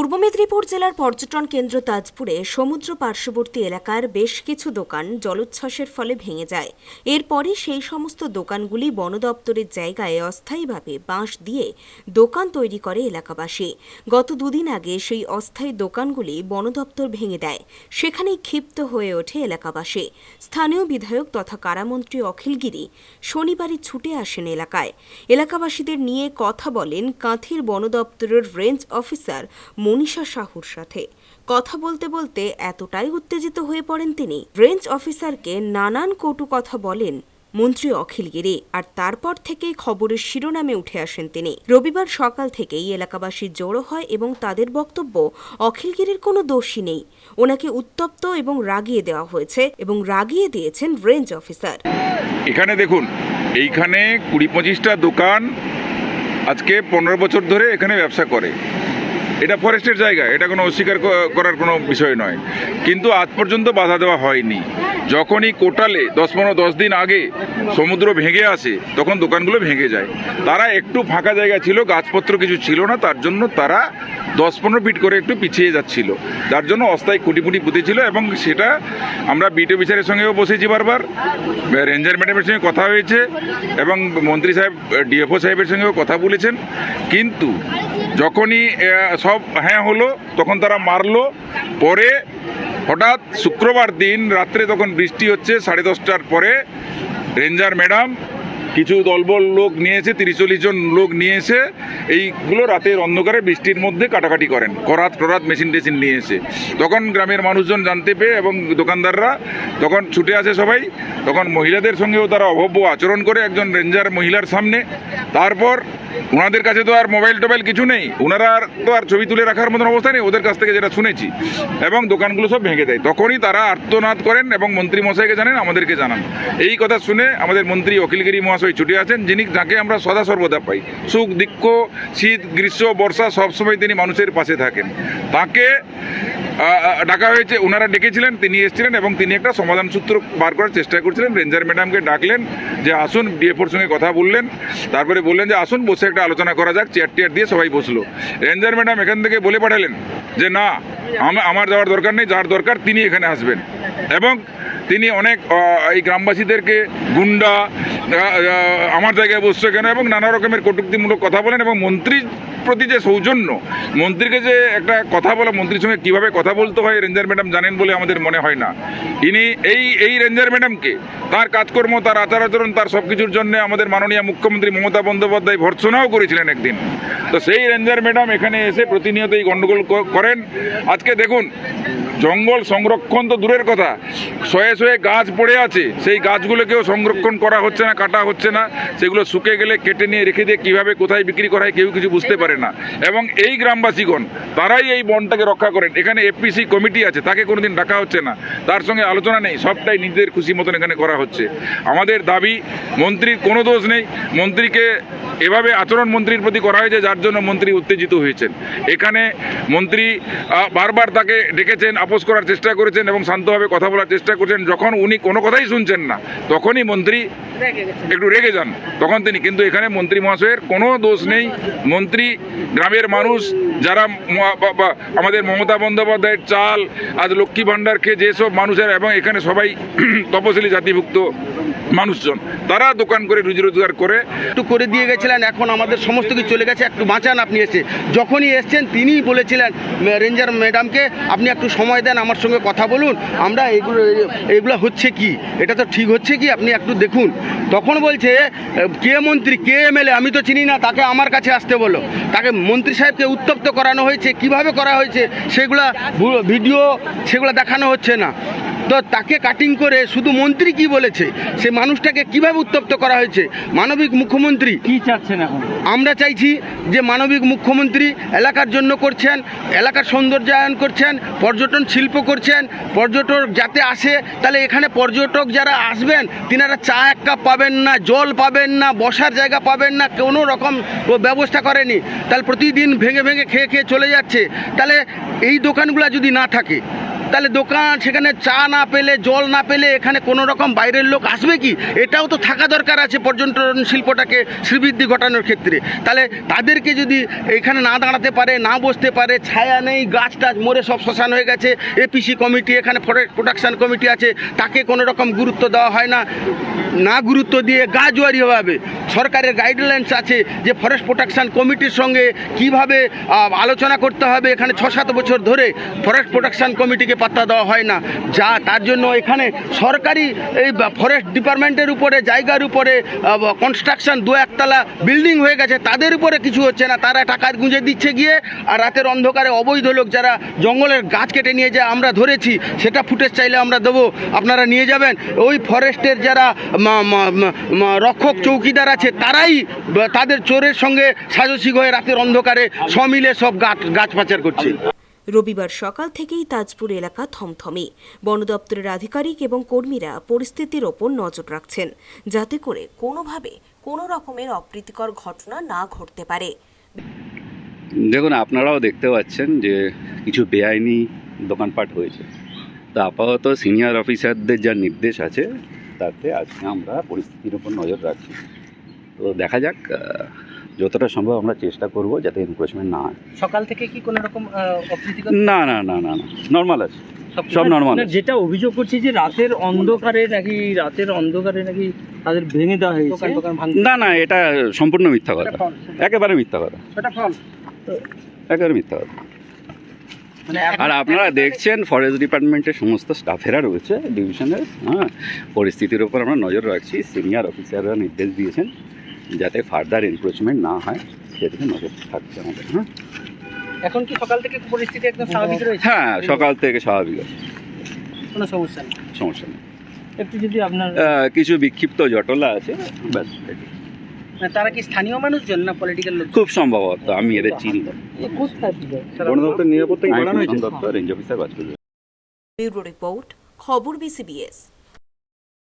পূর্ব মেদিনীপুর জেলার পর্যটন কেন্দ্র তাজপুরে সমুদ্র পার্শ্ববর্তী এলাকার বেশ কিছু দোকান জলোচ্ছ্বাসের ফলে ভেঙে যায়। এরপরে সেই সমস্ত দোকানগুলি বন দপ্তরের জায়গায় অস্থায়ীভাবে বাঁশ দিয়ে দোকান তৈরি করে এলাকাবাসী। গত দুদিন আগে সেই অস্থায়ী দোকানগুলি বন দপ্তর ভেঙে দেয়। সেখানেই ক্ষিপ্ত হয়ে ওঠে এলাকাবাসী। স্থানীয় বিধায়ক তথা কারামন্ত্রী অখিল গিরি শনিবারই ছুটে আসেন এলাকায়। এলাকাবাসীদের নিয়ে কথা বলেন কাঁথির বন দপ্তরের রেঞ্জ অফিসার মনীষা সাহুর সাথে। কথা বলতে বলতে এতটাই উত্তেজিত হয়ে পড়েন তিনি। রেঞ্জ অফিসারকে নানান কটু কথা বলেন মন্ত্রী অখিল গিরি, আর তারপর থেকেই খবরের শিরোনামে উঠে আসেন তিনি। রবিবার সকাল থেকেই এলাকাবাসী জড়ো হয় এবং তাদের বক্তব্য অখিলগিরির কোনো দোষী নেই। ওনাকে উত্তপ্ত এবং রাগিয়ে দেওয়া হয়েছে এবং রাগিয়ে দিয়েছেন রেঞ্জ অফিসার। এখানে দেখুন, এইখানে কুড়ি পঁচিশটা দোকান আজকে পনেরো বছর ধরে এখানে ব্যবসা করে। এটা ফরেস্টের জায়গা, এটা কোনো অস্বীকার করার কোনো বিষয় নয়। কিন্তু আজ পর্যন্ত বাধা দেওয়া হয়নি। যখনই কোটালে দশ পনেরো, দশ দিন আগে সমুদ্র ভেঙে আসে, তখন দোকানগুলো ভেঙে যায়। তারা একটু ফাঁকা জায়গা ছিল, গাছপত্র কিছু ছিল না, তার জন্য তারা দশ পনেরো ফিট করে একটু পিছিয়ে যাচ্ছিল। যার জন্য অস্থায়ী কুটি পুটি পুঁতেছিল এবং সেটা আমরা বিট অফিসারের সঙ্গেও বসেছি বারবার। রেঞ্জার ম্যাডামের সঙ্গে কথা হয়েছে এবং মন্ত্রী সাহেব, ডিএফও সাহেবের সঙ্গেও কথা বলেছেন। কিন্তু যখনই সব হ্যাঁ হলো, তখন তারা মারলো। পরে হঠাৎ শুক্রবার দিন রাত্রে তখন বৃষ্টি হচ্ছে, সাড়ে দশটার পরে রেঞ্জার ম্যাডাম কিছু দলবল লোক নিয়েছে তিরিশ চল্লিশ জন লোক নিয়ে এসে, এইগুলো রাতের অন্ধকারে বৃষ্টির মধ্যে কাটাকাটি করেন। করাত টরাত মেশিন টেশিন নিয়ে এসে। তখন গ্রামের মানুষজন জানতে পেয়ে এবং দোকানদাররা তখন ছুটে আসে সবাই। তখন মহিলাদের সঙ্গেও তারা অভব্য আচরণ করে। একজন রেঞ্জার মহিলার সামনে তারপর ওনাদের কাছে তো আর মোবাইল টোবাইল কিছু নেই। ওনারা আর তো আর ছবি তুলে রাখার মতন অবস্থা নেই, ওদের কাছ থেকে যেটা শুনেছি। এবং দোকানগুলো সব ভেঙে দেয়। তখনই তারা আর্তনাদ করেন এবং মন্ত্রী মশাইকে জানেন, আমাদেরকে জানান। এই কথা শুনে আমাদের মন্ত্রী অখিলগিরি মহাশয় ছুটে আছেন যিনি যাকে আমরা সদা সর্বদা পাই। সুখ, দুঃখ, শীত, গ্রীষ্ম, বর্ষা সবসময় তিনি মানুষের পাশে থাকেন। তাকে ডাকা হয়েছে ওনারা ডেকেছিলেন, তিনি এসেছিলেন এবং তিনি একটা সমাধান সূত্র বার করার চেষ্টা করছিলেন। রেঞ্জার ম্যাডামকে ডাকলেন যে, আসুন ডিএফওর সঙ্গে কথা বললেন। তারপরে বললেন যে, আসুন, বসে একটা আলোচনা করা যাক, চেয়ার টিয়ার দিয়ে সবাই বসল। রেঞ্জার ম্যাডাম এখান থেকে বলে পাঠালেন যে, না, আমা- আমার যাওয়ার দরকার নেই, যার দরকার তিনি এখানে আসবেন। এবং তিনি অনেক এই গ্রামবাসীদেরকে গুন্ডা আমার জায়গায় বসছে কেন? এবং নানা রকমের কটুক্তিমূলক কথা বলেন এবং মন্ত্রীর প্রতি যে সৌজন্য, মন্ত্রীকে যে একটা কথা বলা, মন্ত্রীর সঙ্গে কীভাবে কথা বলতে হয়, রেঞ্জার ম্যাডাম জানেন বলে আমাদের মনে হয় না। ইনি এই এই রেঞ্জার ম্যাডামকে, তার কাজকর্ম, তার আচার আচরণ, তার সব কিছুর জন্য আমাদের মাননীয় মুখ্যমন্ত্রী মমতা বন্দ্যোপাধ্যায় ভর্সনাও করেছিলেন একদিন। তো সেই রেঞ্জার ম্যাডাম এখানে এসে প্রতিনিয়ত এই গণ্ডগোল করেন। আজকে দেখুন জঙ্গল সংরক্ষণ তো দূরের কথা। শয়ে শয়ে গাছ পড়ে আছে, সেই গাছগুলোকেও সংরক্ষণ করা হচ্ছে না, কাটা হচ্ছে না। সেগুলো শুকে গেলে, কেটে নিয়ে রেখে দিয়ে কীভাবে, কোথায় বিক্রি করা হয়, কেউ কিছু বুঝতে পারে না। এবং এই গ্রামবাসীগণ, তারাই এই বনটাকে রক্ষা করেন। এখানে এপিসি কমিটি আছে, তাকে কোনোদিন ডাকা হচ্ছে না। তার সঙ্গে আলোচনা নেই, সবটাই নিজেদের খুশি মতন এখানে করা হচ্ছে। আমাদের দাবি, মন্ত্রীর কোনো দোষ নেই। মন্ত্রীকে এভাবে আচরণ মন্ত্রীর প্রতি করা হয়েছে যার জন্য মন্ত্রী উত্তেজিত হয়েছেন। এখানে মন্ত্রী বারবার তাকে ডেকেছেন আপোষ করার চেষ্টা করেছেন এবং শান্তভাবে কথা বলার চেষ্টা করছেন। যখন উনি কোনো কথাই শুনছেন না তখনই মন্ত্রী একটু রেগে যান। তখন তিনি কিন্তু এখানে মন্ত্রী মহাশয়ের কোনো দোষ নেই। মন্ত্রী গ্রামের মানুষ যারা আমাদের মমতা বন্দ্যোপাধ্যায়ের চাল আজ লক্ষ্মী ভাণ্ডার খেয়ে যেসব মানুষের এবং এখানে সবাই তপশিলি জাতিভুক্ত মানুষজন, তারা দোকান করে রুজি রোজগার করে। একটু করে দিয়ে গেছিলেন, এখন আমাদের সমস্ত কিছু চলে গেছে, একটু বাঁচান আপনি এসে। যখনই এসছেন, তিনিই বলেছিলেন রেঞ্জার ম্যাডামকে আপনি একটু সময় দেন, আমার সঙ্গে কথা বলুন, আমরা এগুলো এগুলো হচ্ছে কি? এটা তো ঠিক হচ্ছে কি? আপনি একটু দেখুন। তখন বলছে কে মন্ত্রী, কে এমএলএ? আমি তো চিনি না, তাকে আমার কাছে আসতে বলো। তাকে মন্ত্রী সাহেবকে উত্তপ্ত করানো হয়েছে, কীভাবে করা হয়েছে, সেগুলা ভিডিও, সেগুলো দেখানো হচ্ছে না। তো তাকে কাটিং করে শুধু মন্ত্রী কি বলেছে? সে মানুষটাকে কীভাবে উত্তপ্ত করা হয়েছে? মানবিক মুখ্যমন্ত্রী। কি চাচ্ছেন এখন? আমরা চাইছি যে মানবিক মুখ্যমন্ত্রী এলাকার জন্য করছেন এলাকার সৌন্দর্যায়ন করছেন পর্যটন শিল্প করছেন পর্যটক যাতে আসে তাহলে এখানে পর্যটক যারা আসবেন তিনারা চা এক কাপ পাবেন না জল পাবেন না বসার জায়গা পাবেন না কোনো রকম ব্যবস্থা করেনি। তাহলে প্রতিদিন ভেঙে ভেঙে খেয়ে খেয়ে চলে যাচ্ছে। তাহলে এই দোকানগুলো যদি না থাকে তাহলে দোকান সেখানে চা না পেলে, জল না পেলে এখানে কোনো রকম বাইরের লোক আসবে কি? এটাও তো থাকা দরকার আছে পর্যটন শিল্পটাকে শ্রীবৃদ্ধি ঘটানোর ক্ষেত্রে। তাহলে তাদেরকে যদি এখানে না দাঁড়াতে পারে, না বসতে পারে, ছায়া নেই, গাছ টাছ মরে সব শ্মশান হয়ে গেছে এপিসি কমিটি, এখানে ফরেস্ট প্রোটেকশন কমিটি আছে, তাকে কোনো রকম গুরুত্ব দেওয়া হয় না। না গুরুত্ব দিয়ে গাছওয়ারিভাবে সরকারের গাইডলাইন্স আছে যে ফরেস্ট প্রোটেকশন কমিটির সঙ্গে কীভাবে আলোচনা করতে হবে এখানে ছ সাত বছর ধরে। ফরেস্ট প্রোটেকশন কমিটিকে পাত্তা দেওয়া হয় না। যা তার জন্য এখানে সরকারি এই ফরেস্ট ডিপার্টমেন্টের উপরে, জায়গার উপরে কনস্ট্রাকশন দু একতলা বিল্ডিং হয়ে গেছে, তাদের উপরে কিছু হচ্ছে না। তারা টাকা গুঁজে দিচ্ছে গিয়ে, আর রাতের অন্ধকারে অবৈধ লোক যারা জঙ্গলের গাছ কেটে নিয়ে যায়, আমরা ধরেছি, সেটা ফুটেজ চাইলে আমরা দেবো, আপনারা নিয়ে যাবেন। ওই ফরেস্টের যারা রক্ষক চৌকিদার আছে, তারাই তাদের চোরের সঙ্গে সাজসিক হয়ে রাতের অন্ধকারে সমিলে সব গাছ গাছ পাচার করছে। রবিবার সকাল থেকেই তাজপুর এলাকা থমথমে। বন দপ্তরের আধিকারিক এবং কর্মীরা পরিস্থিতির ওপর নজর রাখছেন, যাতে করে কোনোভাবে কোনো রকমের অপ্রীতিকর ঘটনা না ঘটতে পারে। দেখুন, আপনারাও দেখতে পাচ্ছেন যে কিছু বেআইনি দোকানপাট হয়েছে। তো আপাতত সিনিয়র অফিসারদের যা নির্দেশ আছে, তাতে আজকে আমরা পরিস্থিতির উপর নজর রাখছি। তো দেখা যাক যতটা সম্ভব আমরা চেষ্টা করব যাতে এনক্রোচমেন্ট না হয়। সকাল থেকে কি কোনো রকম না না না না না। নর্মাল আছে। সব normal না, আছে। যেটা অভিযোগ করছি যে রাতের অন্ধকারে নাকি রাতের অন্ধকারে নাকি তাদের ভেঙে দেওয়া হয়েছে। না না এটা সম্পূর্ণ মিথ্যা কথা। একেবারে মিথ্যা কথা। একেবারে মিথ্যা কথা। মানে আর আপনারা দেখছেন ফরেস্ট ডিপার্টমেন্টের সমস্ত স্টাফেরা রয়েছে ডিভিশনের হ্যাঁ। পরিস্থিতির উপর আমরা নজর রাখছি। সিনিয়র অফিসাররা নির্দেশ দিয়েছেন। যাতে ফার্দার এনক্রোচমেন্ট না হয় সেদিকে নজর থাকছে আমাদের হ্যাঁ? এখন কি সকাল থেকে পরিস্থিতি একদম স্বাভাবিক রয়েছে? হ্যাঁ সকাল থেকে স্বাভাবিক আছে কোনো সমস্যা নেই। সমস্যা নেই। একটু যদি আপনার কিছু বিক্ষিপ্ত জটলা আছে ব্যাস তারা কি স্থানীয় মানুষজন না পলিটিক্যাল লোক খুব সম্ভবত আমি এদের চিনি না। কোথায় বন দপ্তর নিরাপত্তা রেঞ্জ অফিসার ব্যুরো রিপোর্ট খবর বিসিবিএস